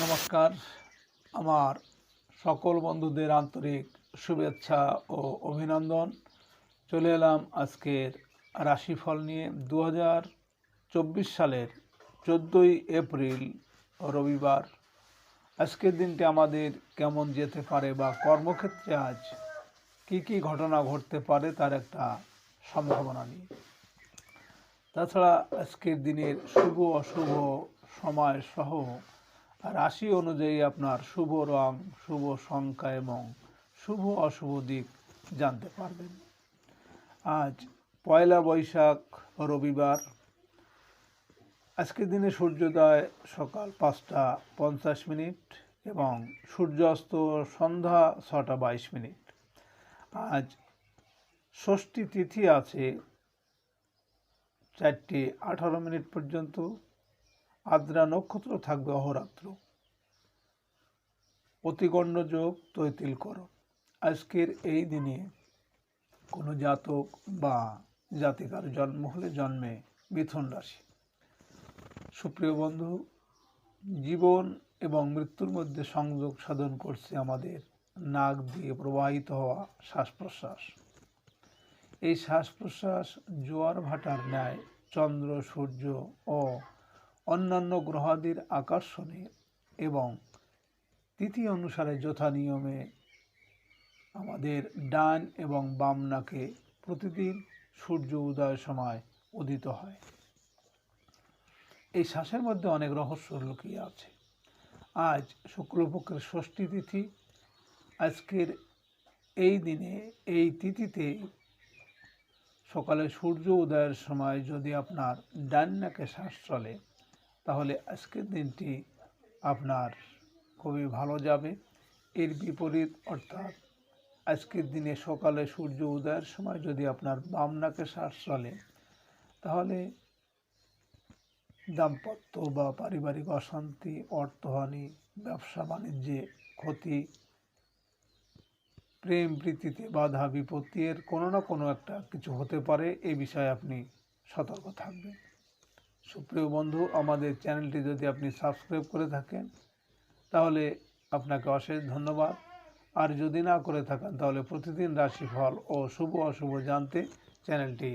নমস্কার। আমার সকল বন্ধুদের আন্তরিক শুভেচ্ছা ও অভিনন্দন। চলে এলাম আজকের রাশিফল নিয়ে। দু সালের চোদ্দোই এপ্রিল, রবিবার। আজকের দিনটি আমাদের কেমন যেতে পারে বা কর্মক্ষেত্রে আজ কি কি ঘটনা ঘটতে পারে তার একটা সম্ভাবনা নিয়ে। তাছাড়া আজকের দিনের শুভ, অশুভ, সময় সহ রাশি অনুযায়ী আপনার শুভ রং, শুভ সংখ্যা এবং শুভ অশুভ দিক জানতে পারবেন। আজ পয়লা বৈশাখ, রবিবার। আজকের দিনে সূর্যোদয় সকাল পাঁচটা পঞ্চাশ মিনিট এবং সূর্যাস্ত সন্ধ্যা ছটা বাইশ মিনিট। আজ ষষ্ঠী তিথি আছে চারটে আঠারো মিনিট পর্যন্ত। আদ্রা নক্ষত্র থাকবে অহরাত্র। অতিগণ্ড যোগ তৈতিল করো। আজকের এই দিনে কোনো জাতক বা জাতিকার জন্ম হলে জন্মে মিথুন রাশি। সুপ্রিয় বন্ধু, জীবন এবং মৃত্যুর মধ্যে সংযোগ সাধন করছে আমাদের নাক দিয়ে প্রবাহিত হওয়া শ্বাস প্রশ্বাস এই শ্বাস প্রশ্বাস জোয়ার ভাটার ন্যায় চন্দ্র, সূর্য ও অন্যান্য গ্রহাদির আকর্ষণে এবং তিথি অনুসারে যথা নিয়মে আমাদের ডান এবং বাম নাকে প্রতিদিন সূর্য উদয়ের সময় উদিত হয়। এই শ্বাসের মধ্যে অনেক রহস্য লুকিয়ে আছে। আজ শুক্লপক্ষের ষষ্ঠী তিথি। আজকের এই দিনে এই তিথিতে সকালে সূর্য উদয়ের সময় যদি আপনার ডান নাকে শ্বাস চলে তাহলে আজকের দিনটি আপনার খুবই ভালো যাবে। এর বিপরীত অর্থাৎ আজকের দিনে সকালে সূর্য উদয়ের সময় যদি আপনার বাম নাকে শ্বাস চলে, তাহলে দাম্পত্য বা পারিবারিক অশান্তি, অর্থহানি, ব্যবসা বাণিজ্যে ক্ষতি, প্রেম প্রীতিতে বাধা, বিপত্তি এর কোনো না কোনো একটা কিছু হতে পারে। এ বিষয়ে আপনি সতর্ক থাকবেন। সুপ্রিয় বন্ধু, আমাদের চ্যানেলটি যদি আপনি সাবস্ক্রাইব করে থাকেন, তাহলে আপনাকে অশেষ ধন্যবাদ। আর যদি না করে থাকেন, তাহলে প্রতিদিন রাশিফল ও শুভ অশুভ জানতে চ্যানেলটি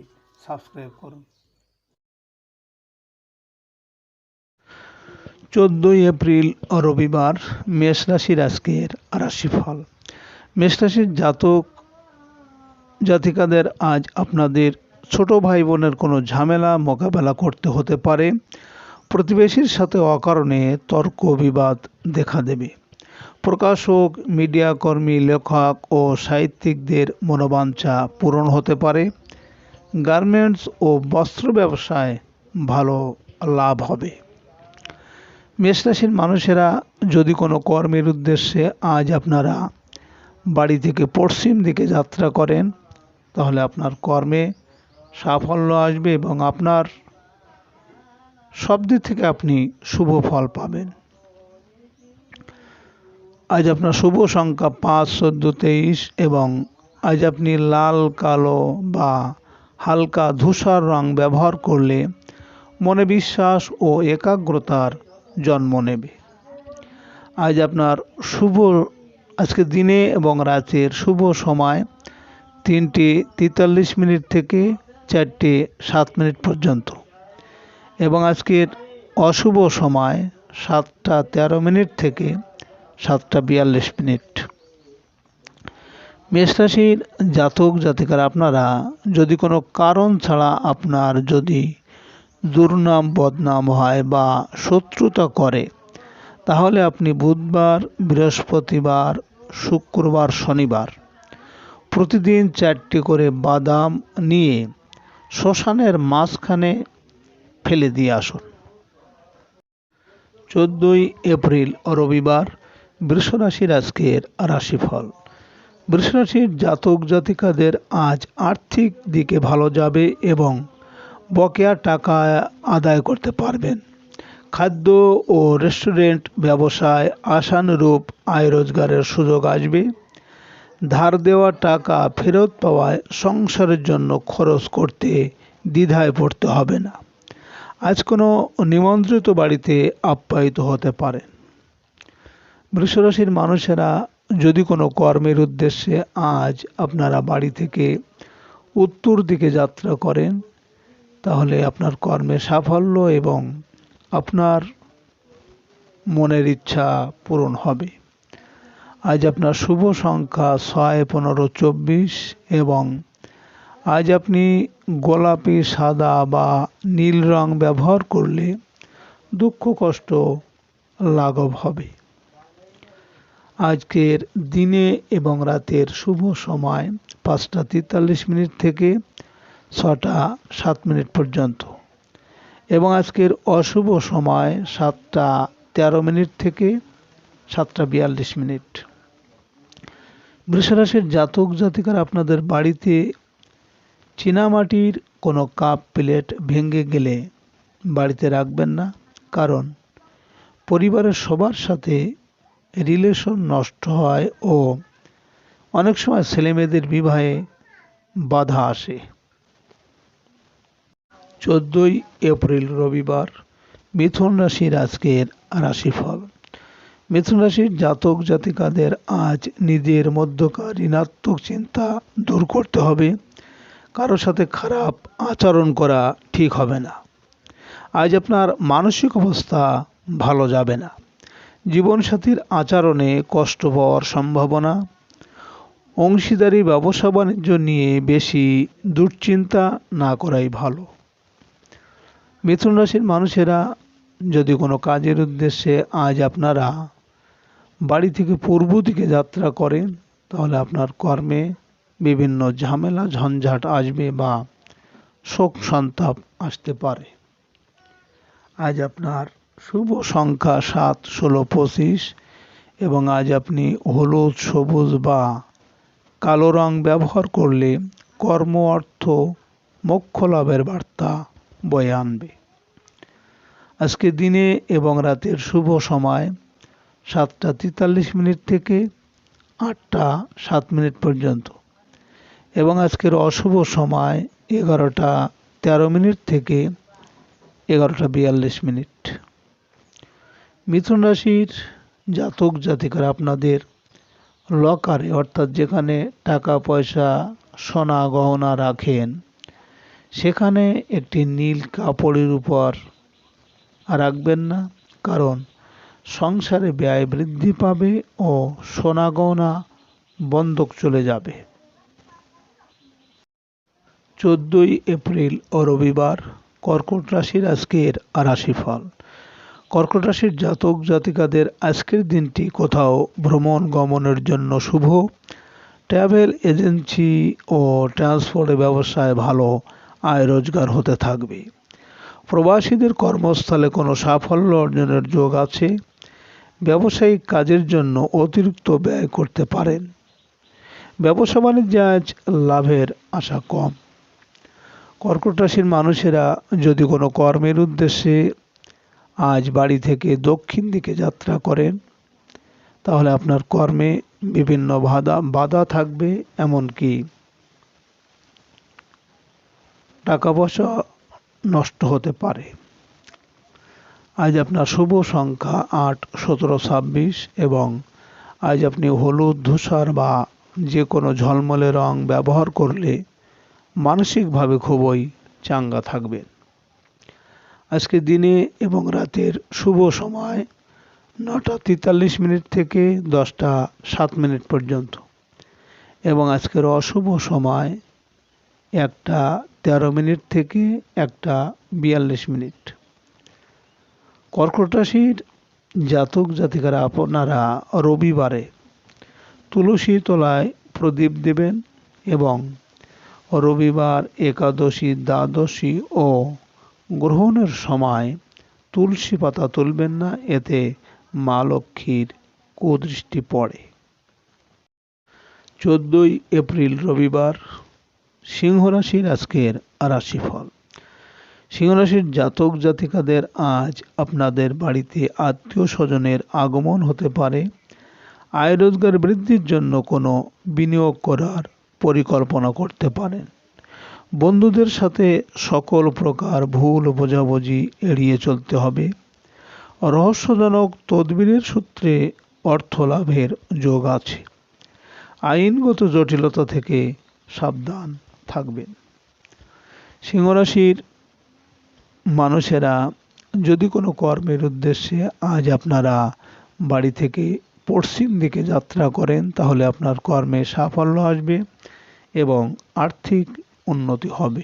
সাবস্ক্রাইব করুন। চোদ্দোই এপ্রিল, রবিবার, মেষ রাশির আজকের রাশিফল। মেষ রাশির জাতক জাতিকাদের আজ আপনাদের ছোট ভাই বোনের কোনো ঝামেলা মোকাবেলা করতে হতে পারে। প্রতিবেশীর সাথে অকারণে তর্ক বিবাদ দেখা দেবে। প্রকাশক, মিডিয়া কর্মী, লেখক ও সাহিত্যিকদের মনোবাঞ্ছা পূরণ হতে পারে। গার্মেন্টস ও বস্ত্র ব্যবসায় ভালো লাভ হবে। মেষরাশির মানুষেরা যদি কোনো কর্মের উদ্দেশ্যে আজ আপনারা বাড়ি থেকে পশ্চিম দিকে যাত্রা করেন, তাহলে আপনার কর্মে সাফল্য আসবে এবং আপনার সব দিক থেকে আপনি শুভ ফল পাবেন। আজ আপনার শুভ সংখ্যা পাঁচ, চোদ্দ, তেইশ এবং আজ আপনি লাল, কালো বা হালকা ধূসর রং ব্যবহার করলে মনে বিশ্বাস ও একাগ্রতার জন্ম নেবে। আজ আপনার শুভ, আজকে দিনে এবং রাতের শুভ সময় তিনটে তেতাল্লিশ মিনিট থেকে চারটে সাত মিনিট পর্যন্ত। এবং আজকের অশুভ সময় সাতটা তেরো মিনিট থেকে সাতটা বিয়াল্লিশ মিনিট। মেষরাশির জাতক জাতিকার আপনারা যদি কোনো কারণ ছাড়া আপনার যদি দুর্নাম, বদনাম হয় বা শত্রুতা করে, তাহলে আপনি বুধবার, বৃহস্পতিবার, শুক্রবার, শনিবার প্রতিদিন চারটি করে বাদাম নিয়ে শ্মশানের মাঝখানে ফেলে দিয়ে আসুন। চোদ্দোই এপ্রিল রবিবার বৃষরাশির আজকের রাশিফল। বৃষরাশির জাতক জাতিকাদের আজ আর্থিক দিকে ভালো যাবে এবং বকেয়া টাকা আদায় করতে পারবেন। খাদ্য ও রেস্টুরেন্ট ব্যবসায় আশানুরূপ আয় রোজগারের সুযোগ আসবে। ধার দেওয়া টাকা ফেরত পাওয়ায় সংসারের জন্য খরচ করতে দ্বিধায় পড়তে হবে না। আজ কোনো নিমন্ত্রিত বাড়িতে আপ্যায়িত হতে পারেন। বৃষরাশির মানুষেরা যদি কোনো কর্মের উদ্দেশ্যে আজ আপনারা বাড়ি থেকে উত্তর দিকে যাত্রা করেন, তাহলে আপনার কর্মে সাফল্য এবং আপনার মনের ইচ্ছা পূরণ হবে। আজ আপনার শুভ সংখ্যা ছয়, পনেরো, চব্বিশ এবং আজ আপনি গোলাপি, সাদা বা নীল রং ব্যবহার করলে দুঃখ, কষ্ট, লাঘব হবে। আজকের দিনে এবং রাতের শুভ সময় পাঁচটা তেতাল্লিশ মিনিট থেকে ছটা সাত মিনিট পর্যন্ত এবং আজকের অশুভ সময় সাতটা তেরো মিনিট থেকে সাতটা বিয়াল্লিশ মিনিট। বৃষরাশির জাতক জাতিকার আপনাদের বাড়িতে চীনামাটির কোনো কাপ প্লেট ভেঙে গেলে বাড়িতে রাখবেন না। কারণ পরিবারের সবার সাথে রিলেশন নষ্ট হয় ও অনেক সময় ছেলেমেয়েদের বিবাহে বাধা আসে। চোদ্দোই এপ্রিল রবিবার মিথুন রাশির আজকের রাশিফল। মিথুন রাশির জাতক জাতিকাদের আজ নিজের মধ্যকার ঋণাত্মক চিন্তা দূর করতে হবে। কারোর সাথে খারাপ আচরণ করা ঠিক হবে না। আজ আপনার মানসিক অবস্থা ভালো যাবে না। জীবনসাথীর আচরণে কষ্ট পাওয়ার সম্ভাবনা। অংশীদারি ব্যবসা বাণিজ্য নিয়ে বেশি দুশ্চিন্তা না করাই ভালো। মিথুন রাশির মানুষেরা যদি কোনো কাজের উদ্দেশ্যে আজ আপনারা বাড়ি থেকে পূর্ব দিকে যাত্রা করেন, তাহলে আপনার কর্মে বিভিন্ন ঝামেলা, ঝঞ্ঝাট আসবে বা শোক সন্তাপ আসতে পারে। আজ আপনার শুভ সংখ্যা সাত, ষোলো, পঁচিশ এবং আজ আপনি হলুদ, সবুজ বা কালো রং ব্যবহার করলে কর্ম, অর্থ, মোক্ষ লাভের বার্তা বয়ে আনবে। আজকে দিনে এবং রাতের শুভ সময় সাতটা তেতাল্লিশ মিনিট থেকে আটটা সাত মিনিট পর্যন্ত। এবং আজকের অশুভ সময় এগারোটা তেরো মিনিট থেকে এগারোটা বিয়াল্লিশ মিনিট। মিথুন রাশির জাতক জাতিকারা, আপনাদের লকারে, অর্থাৎ যেখানে টাকা, পয়সা, সোনা, গহনা রাখেন, সেখানে একটি নীল কাপড়ের উপর রাখবেন না। কারণ সংসারে ব্যয় বৃদ্ধি পাবে ও সোনা গহনা বন্ধক চলে যাবে। চোদ্দই এপ্রিল ও রবিবার কর্কট রাশির আজকের রাশিফল কর্কট রাশির জাতক জাতিকাদের আজকের দিনটি কোথাও ভ্রমণ গমনের জন্য শুভ। ট্রাভেল এজেন্সি ও ট্রান্সপোর্ট ব্যবসায় ভালো আয় রোজগার হতে থাকবে। প্রবাসীদের কর্মস্থলে কোনো সাফল্য অর্জনের যোগ আছে। ব্যবসায়িক কাজের জন্য অতিরিক্ত ব্যয় করতে পারেন। ব্যবসা বাণিজ্যে আজ লাভের আশা কম। কর্কট রাশির মানুষেরা যদি কোনো কর্মের উদ্দেশ্যে আজ বাড়ি থেকে দক্ষিণ দিকে যাত্রা করেন, তাহলে আপনার কর্মে বিভিন্ন বাধা বাধা থাকবে এমনকি টাকা পয়সা নষ্ট হতে পারে। আজ আপনার শুভ সংখ্যা আট, সতেরো, ছাব্বিশ এবং আজ আপনি হলুদ, ধূসর বা যে কোনো ঝলমলে রং ব্যবহার করলে মানসিকভাবে খুবই চাঙ্গা থাকবেন। আজকে দিনে এবং রাতের শুভ সময় নটা তেতাল্লিশ মিনিট থেকে দশটা সাত মিনিট পর্যন্ত এবং আজকের অশুভ সময় একটা তেরো মিনিট থেকে একটা বিয়াল্লিশ মিনিট। কর্কট রাশির জাতক জাতিকারা আপনারা রবিবারে তুলসী তলায় প্রদীপ দেবেন এবং রবিবার একাদশী, দ্বাদশী ও গ্রহণের সময় তুলসী পাতা তুলবেন না, এতে মা লক্ষ্মীর কুদৃষ্টি পড়ে। চোদ্দই এপ্রিল রবিবার সিংহ রাশির আজকের রাশিফল। সিংহ রাশির জাতক জাতিকাদের আজ আপনাদের বাড়িতে আত্মীয় স্বজনের আগমন হতে পারে। আয় রোজগার বৃদ্ধির জন্য কোনো বিনিয়োগ করার পরিকল্পনা করতে পারেন। বন্ধুদের সাথে সকল প্রকার ভুল বোঝাবুঝি এড়িয়ে চলতে হবে। রহস্যজনক তদবিরের সূত্রে অর্থ লাভের যোগ আছে। আইনগত জটিলতা থেকে সাবধান থাকবেন। সিংহরাশির মানুষেরা যদি কোনো কর্মের উদ্দেশ্যে আজ আপনারা বাড়ি থেকে পশ্চিম দিকে যাত্রা করেন, তাহলে আপনার কর্মে সাফল্য আসবে এবং আর্থিক উন্নতি হবে।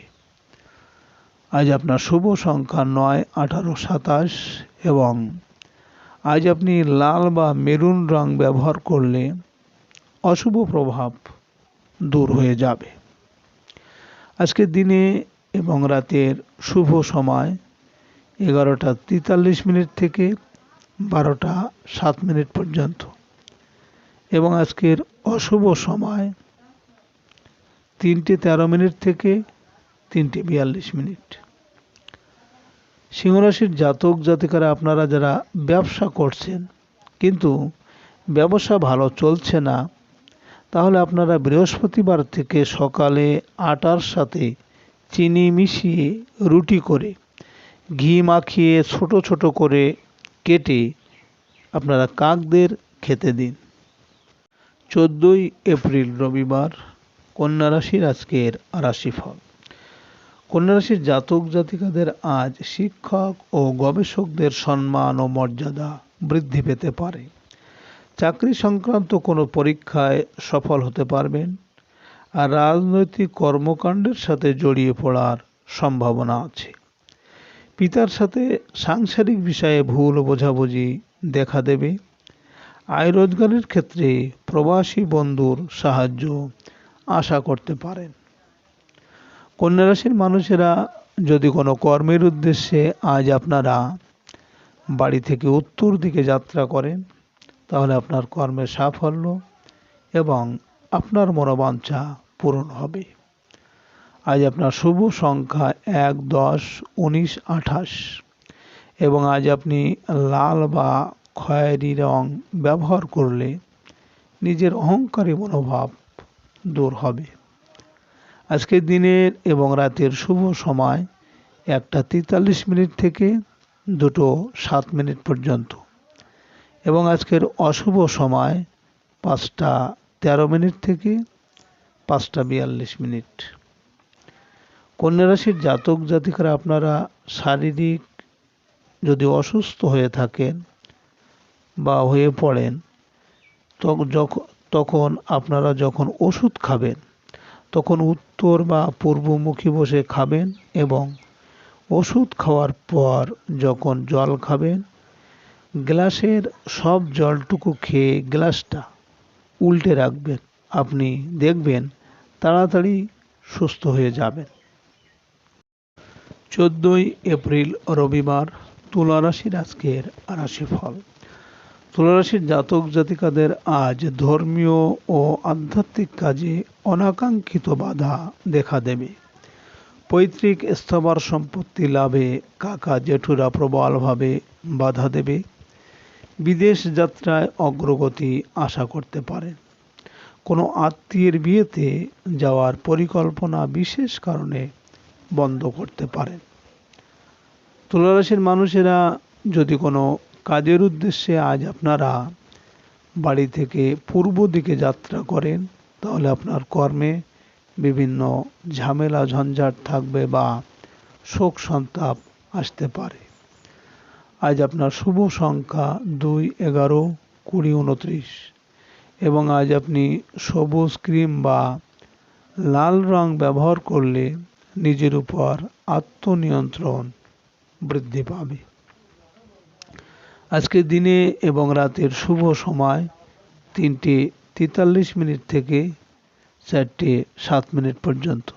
আজ আপনার শুভ সংখ্যা নয়, আঠারো, সাতাশ এবং আজ আপনি লাল বা মেরুন রং ব্যবহার করলে অশুভ প্রভাব দূর হয়ে যাবে। আজকের দিনে এবং রাতের শুভ সময় এগারোটা তেতাল্লিশ মিনিট থেকে বারোটা সাত মিনিট পর্যন্ত। এবং আজকের অশুভ সময় তিনটে তেরো মিনিট থেকে তিনটে বিয়াল্লিশ মিনিট। সিংহরাশির জাতক জাতিকারা, আপনারা যারা ব্যবসা করছেন, কিন্তু ব্যবসা ভালো চলছে না, তাহলে আপনারা বৃহস্পতিবার থেকে সকালে আটার সাথে চিনি মিশিয়ে রুটি করে, ঘি মাখিয়ে ছোট ছোট করে কেটে আপনারা কাকদের খেতে দিন। চোদ্দোই এপ্রিল, রবিবার, কন্যা রাশির আজকের রাশিফল। কন্যা রাশির জাতক জাতিকাদের আজ শিক্ষক ও গবেষকদের সম্মান ও মর্যাদা বৃদ্ধি পেতে পারে। চাকরি সংক্রান্ত কোনো পরীক্ষায় সফল হতে পারবেন আর রাজনৈতিক কর্মকাণ্ডের সাথে জড়িয়ে পড়ার সম্ভাবনা আছে। পিতার সাথে সাংসারিক বিষয়ে ভুল বোঝাবুঝি দেখা দেবে। আয় রোজগারের ক্ষেত্রে প্রবাসী বন্ধুর সাহায্য আশা করতে পারেন। কন্যা রাশির মানুষেরা যদি কোনো কর্মের উদ্দেশ্যে আজ আপনারা বাড়ি থেকে উত্তর দিকে যাত্রা করেন, তাহলে আপনার কর্মের সাফল্য এবং আপনার মনোবাঞ্ছা পূরণ হবে। আজ আপনার শুভ সংখ্যা এক, দশ, উনিশ, আঠাশ এবং আজ আপনি লাল বা খয়েরি রং ব্যবহার করলে নিজের অহংকারী মনোভাব দূর হবে। আজকের দিনের এবং রাতের শুভ সময় একটা তেতাল্লিশ মিনিট থেকে দুটো সাত মিনিট পর্যন্ত এবং আজকের অশুভ সময় পাঁচটা তেরো মিনিট থেকে পাঁচটা বিয়াল্লিশ মিনিট। কন্যা রাশির জাতক জাতিকারা আপনারা শারীরিক যদি অসুস্থ হয়ে থাকেন বা হয়ে পড়েন তখন আপনারা যখন ওষুধ খাবেন, তখন উত্তর বা পূর্বমুখী বসে খাবেন এবং ওষুধ খাওয়ার পর যখন জল খাবেন, গ্লাসের সব জলটুকু খেয়ে গ্লাসটা উল্টে রাখবেন, আপনি দেখবেন তাড়াতাড়ি সুস্থ হয়ে যাবেন। চোদ্দোই এপ্রিল, রবিবার তুলা রাশির আজকের রাশিফল। তুলারাশির জাতক জাতিকাদের আজ ধর্মীয় ও আধ্যাত্মিক কাজে অনাকাঙ্ক্ষিত বাধা দেখা দেবে। পৈতৃক স্থাবর সম্পত্তি লাভে কাকা জেঠুরা প্রবলভাবে বাধা দেবে। বিদেশ যাত্রায় অগ্রগতি আশা করতে পারেন কোনো আত্মীয়ের বিয়েতে যাওয়ার পরিকল্পনা বিশেষ কারণে বন্ধ করতে পারেন তুলারাশির মানুষেরা যদি কোনো কাজের উদ্দেশ্যে আজ আপনারা বাড়ি থেকে পূর্ব দিকে যাত্রা করেন, তাহলে আপনার কর্মে বিভিন্ন ঝামেলা, ঝঞ্ঝাট থাকবে বা শোক সন্তাপ আসতে পারে। আজ আপনার শুভ সংখ্যা দুই এগারো কুড়ি উনত্রিশ। এবং আজ আপনি সবুজ ক্রিম বা লাল রং ব্যবহার করলে নিজের উপর আত্মনিয়ন্ত্রণ বৃদ্ধি পাবে। আজকের দিনে এবং রাতের শুভ সময় তিনটে তেতাল্লিশ মিনিট থেকে চারটে সাত মিনিট পর্যন্ত।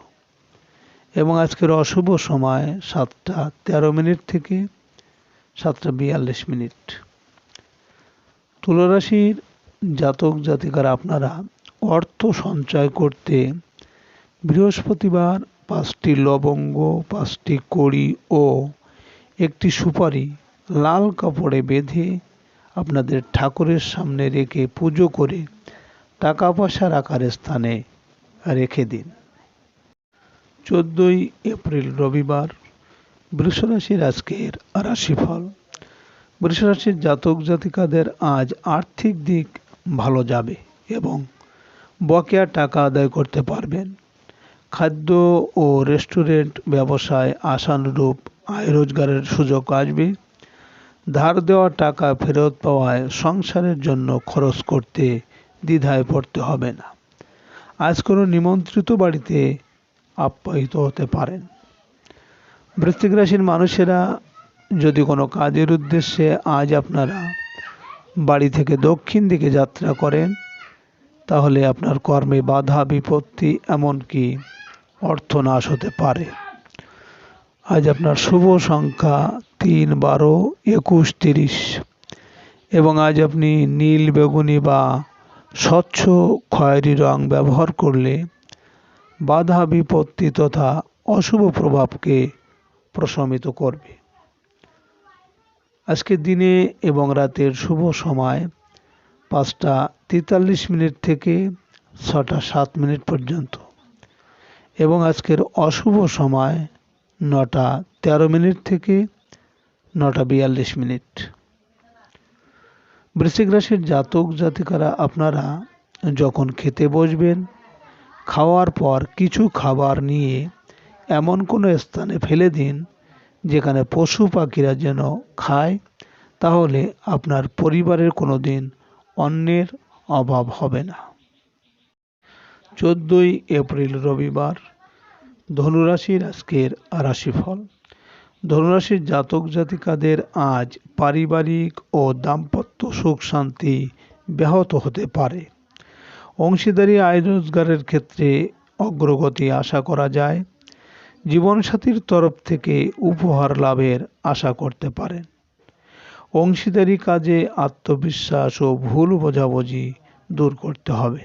এবং আজকের অশুভ সময় সাতটা তেরো মিনিট থেকে সাতটা বিয়াল্লিশ মিনিট। তুলারাশির জাতক জাতিকার আপনারা অর্থ সঞ্চয় করতে বৃহস্পতিবার পাঁচটি লবঙ্গ, পাঁচটি কড়ি ও একটি সুপারি লাল কাপড়ে বেঁধে আপনাদের ঠাকুরের সামনে রেখে পুজো করে টাকা পয়সা রাখার স্থানে রেখে দিন। চোদ্দোই এপ্রিল রবিবার বৃষরাশির আজকের রাশিফল। বৃষরাশির জাতক জাতিকাদের আজ আর্থিক দিক ভালো যাবে এবং বকেয়া টাকা আদায় করতে পারবেন। খাদ্য ও রেস্টুরেন্ট ব্যবসায় আশানুরূপ আয় রোজগারের সুযোগ আসবে। ধার দেওয়া টাকা ফেরত পাওয়ায় সংসারের জন্য খরচ করতে দ্বিধায় পড়তে হবে না। আজ কোনো নিমন্ত্রিত বাড়িতে আপ্যায়িত হতে পারেন। বৃশ্চিক রাশির মানুষেরা যদি কোনো কাজের উদ্দেশ্যে আজ আপনারা বাড়ি থেকে দক্ষিণ দিকে যাত্রা করেন, তাহলে আপনার কর্মে বাধা, বিপত্তি এমনকি অর্থনাশ হতে পারে। আজ আপনার শুভ সংখ্যা তিন, বারো, একুশ, তিরিশ এবং আজ আপনি নীল, বেগুনি বা স্বচ্ছ খয়েরি রং ব্যবহার করলে বাধা, বিপত্তি তথা অশুভ প্রভাবকে প্রশমিত করবে। আজকের দিনে এবং রাতের শুভ সময় পাঁচটা তেতাল্লিশ মিনিট থেকে ছটা সাত মিনিট পর্যন্ত এবং আজকের অশুভ সময় নটা তেরো মিনিট থেকে নটা বিয়াল্লিশ মিনিট। বৃশ্চিক রাশির জাতক জাতিকারা আপনারা যখন খেতে বসবেন, খাওয়ার পর কিছু খাবার নিয়ে এমন কোনো স্থানে ফেলে দিন যেখানে পশু পাখিরা যেন খায়, তাহলে আপনার পরিবারের কোনো দিন অন্যের অভাব হবে না। চোদ্দোই এপ্রিল রবিবার, ধনুরাশির আজকের রাশিফল। ধনুরাশির জাতক জাতিকাদের আজ পারিবারিক ও দাম্পত্য সুখ শান্তি ব্যাহত হতে পারে। অংশীদারি আয় রোজগারের ক্ষেত্রে অগ্রগতি আশা করা যায়। জীবনসাথীর তরফ থেকে উপহার লাভের আশা করতে পারেন। অংশীদারি কাজে আত্মবিশ্বাস ও ভুল বোঝাবুঝি দূর করতে হবে।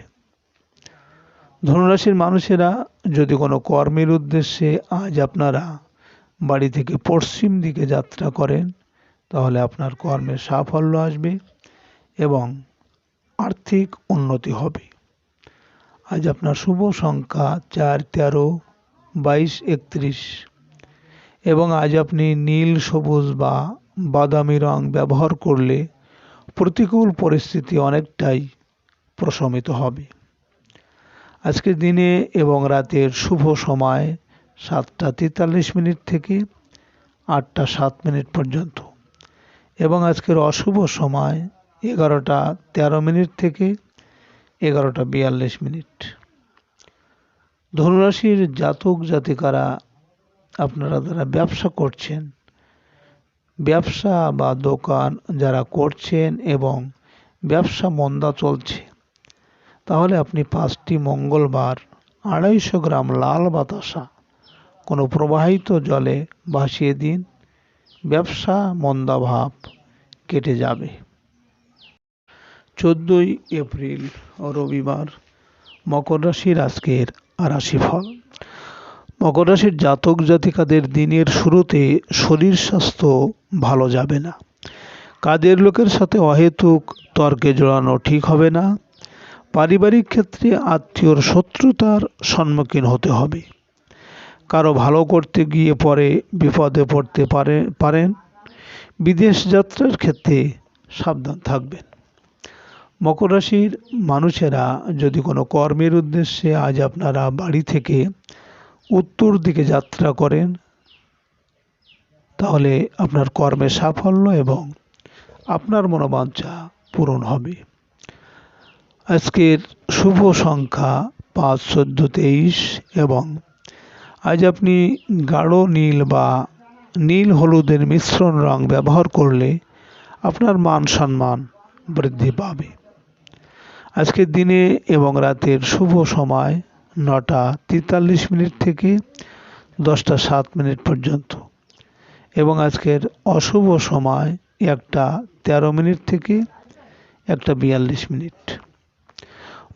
ধনুরাশির মানুষেরা, যদি কোনো কর্মের উদ্দেশ্যে আজ আপনারা বাড়ি থেকে পশ্চিম দিকে যাত্রা করেন, তাহলে আপনার কর্মে সাফল্য আসবে এবং আর্থিক উন্নতি হবে। আজ আপনার শুভ সংখ্যা চার তেরো বাইশ একত্রিশ। এবং আজ আপনি নীল, সবুজ বা বাদামি রং ব্যবহার করলে প্রতিকূল পরিস্থিতি অনেকটাই প্রশমিত হবে। আজকের দিনে এবং রাতের শুভ সময় সাতটা তেতাল্লিশ মিনিট থেকে আটটা সাত মিনিট পর্যন্ত। এবং আজকের অশুভ সময় এগারোটা তেরো মিনিট থেকে এগারোটা বিয়াল্লিশ মিনিট। ধনুরাশির জাতক জাতিকারা আপনারা যারা ব্যবসা করছেন, ব্যবসা বা দোকান যারা করছেন এবং ব্যবসা মন্দা চলছে, তাহলে আপনি পাঁচটি মঙ্গলবার আড়াইশো গ্রাম লাল বাতাসা কোনো প্রবাহিত জলে ভাসিয়ে দিন, ব্যবসা মন্দাভাব কেটে যাবে। চোদ্দোই এপ্রিল, রবিবার, মকর রাশির আজকের রাশিফল। মকর রাশির জাতক জাতিকাদের দিনের শুরুতে শরীর স্বাস্থ্য ভালো যাবে না। কাজের লোকের সাথে অহেতুক তর্কে জড়ানো ঠিক হবে না। পারিবারিক ক্ষেত্রে আত্মীয়র শত্রুতার সম্মুখীন হতে হবে। কারও ভালো করতে গিয়ে পরে বিপদে পড়তে পারে, পারেন। বিদেশ যাত্রার ক্ষেত্রে সাবধান থাকবেন। মকর রাশির মানুষেরা যদি কোনো কর্মের উদ্দেশ্যে আজ আপনারা বাড়ি থেকে উত্তর দিকে যাত্রা করেন, তাহলে আপনার কর্মে সাফল্য এবং আপনার মনোবাঞ্ছা পূরণ হবে। আজকের শুভ সংখ্যা পাঁচ, চোদ্দ, তেইশ এবং আজ আপনি গাঢ় নীল বা নীল হলুদের মিশ্রণ রং ব্যবহার করলে আপনার মান সম্মান বৃদ্ধি পাবে। আজকের দিনে এবং রাতের শুভ সময় নটা তেতাল্লিশ মিনিট থেকে দশটা সাত মিনিট পর্যন্ত। এবং আজকের অশুভ সময় একটা তেরো মিনিট থেকে একটা বিয়াল্লিশ মিনিট।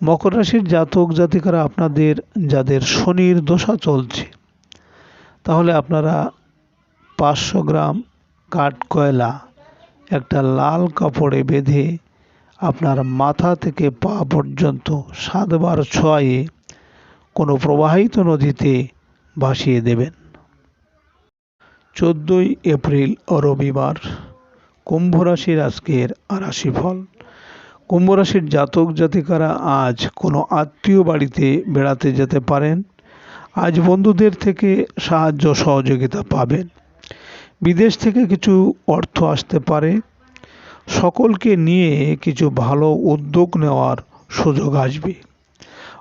মকর রাশির জাতক জাতিকারা আপনাদের, যাদের শনির দশা চলছে, তাহলে আপনারা পাঁচশো গ্রাম কাঠ কয়লা একটা লাল কাপড়ে বেঁধে আপনার মাথা থেকে পা পর্যন্ত সাতবার ছয়ে কোনো প্রবাহিত নদীতে ভাসিয়ে দেবেন। চোদ্দোই এপ্রিল রবিবার কুম্ভ রাশির আজকের রাশিফল। কুম্ভ রাশির জাতক জাতিকারা আজ কোনো আত্মীয় বাড়িতে বেড়াতে যেতে পারেন। আজ বন্ধুদের থেকে সাহায্য সহযোগিতা পাবেন। বিদেশ থেকে কিছু অর্থ আসতে পারে। সকলকে নিয়ে কিছু ভালো উদ্যোগ নেওয়ার সুযোগ আসবে।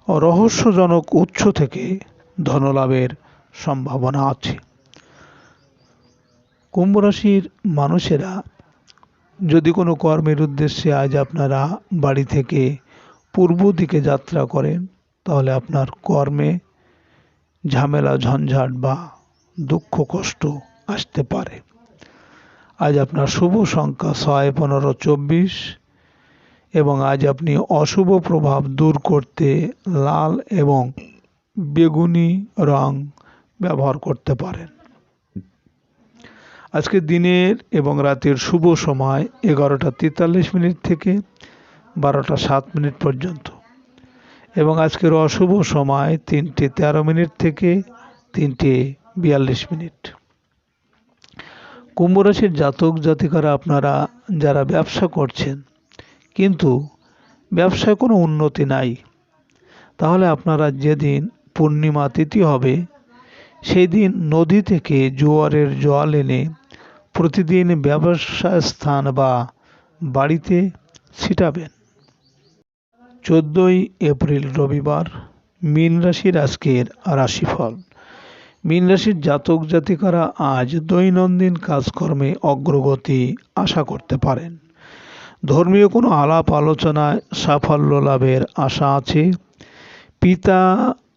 রহস্যজনক উৎস থেকে ধনলাভের সম্ভাবনা আছে। কুম্ভ রাশির মানুষেরা, যদি কোনো কর্মের উদ্দেশ্যে আজ আপনারা বাড়ি থেকে পূর্ব দিকে যাত্রা করেন, তাহলে আপনার কর্মে ঝামেলা, ঝঞ্ঝাট বা দুঃখ, কষ্ট আসতে পারে। আজ আপনার শুভ সংখ্যা ছয়, পনেরো, চব্বিশ এবং আজ আপনি অশুভ প্রভাব দূর করতে লাল এবং বেগুনি রং ব্যবহার করতে পারেন। আজকে দিনের এবং রাতের শুভ সময় এগারোটা তেতাল্লিশ মিনিট থেকে বারোটা সাত মিনিট পর্যন্ত এবং আজকের অশুভ সময় তিনটে তেরো মিনিট থেকে তিনটে বিয়াল্লিশ মিনিট। কুম্ভ রাশির জাতক জাতিকারা আপনারা যারা ব্যবসা করছেন, কিন্তু ব্যবসায় কোনো উন্নতি নাই। তাহলে আপনারা যেদিন পূর্ণিমা তিথি হবে সেই দিন নদী থেকে জোয়ারের জল এনে প্রতিদিন ব্যবসা স্থান বা বাড়িতে ছিটাবেন। চোদ্দোই এপ্রিল রবিবার, মীন রাশির আজকের রাশিফল। মীন রাশির জাতক জাতিকারা আজ দৈনন্দিন কাজকর্মে অগ্রগতি আশা করতে পারেন। ধর্মীয় কোনো আলাপ আলোচনায় সাফল্য লাভের আশা আছে। পিতা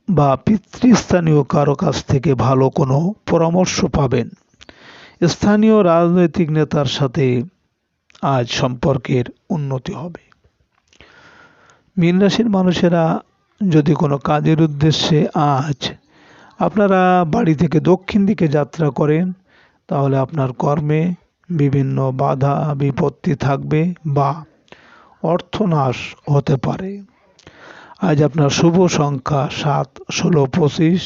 বা পিতৃস্থানীয় কারও কাছ থেকে ভালো কোনো পরামর্শ পাবেন। স্থানীয় রাজনৈতিক নেতার সাথে আজ সম্পর্কের উন্নতি হবে। মীন রাশির মানুষেরা যদি কোনো কাজের উদ্দেশ্যে আজ আপনারা বাড়ি থেকে দক্ষিণ দিকে যাত্রা করেন, তাহলে আপনার কর্মে বিভিন্ন বাধা বিপত্তি থাকবে বা অর্থনাশ হতে পারে। আজ আপনার শুভ সংখ্যা সাত, ষোলো, পঁচিশ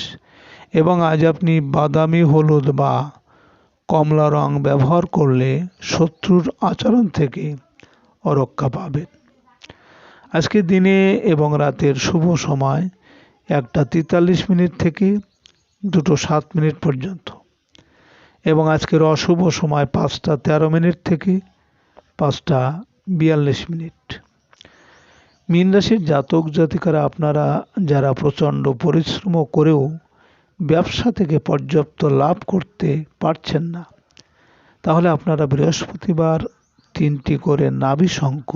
এবং আজ আপনি বাদামি, হলুদ বা কমলা রং ব্যবহার করলে শত্রুর আচরণ থেকে রক্ষা পাবেন। আজকে দিনে এবং রাতের শুভ সময় একটা তেতাল্লিশ মিনিট থেকে দুটো সাত মিনিট পর্যন্ত। এবং আজকের অশুভ সময় পাঁচটা তেরো মিনিট থেকে পাঁচটা বিয়াল্লিশ মিনিট। মীন রাশির জাতক জাতিকারা আপনারা যারা প্রচণ্ড পরিশ্রম করেও ব্যবসা থেকে পর্যাপ্ত লাভ করতে পারছেন না, তাহলে আপনারা বৃহস্পতিবার তিনটি করে নাভি শঙ্খ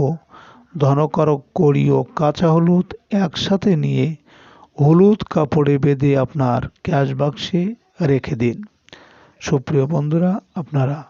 ধনকারক, কড়ি ও কাঁচা হলুদ একসাথে নিয়ে হলুদ কাপড়ে বেঁধে আপনার ক্যাশ বাক্সে রেখে দিন। সুপ্রিয় বন্ধুরা আপনারা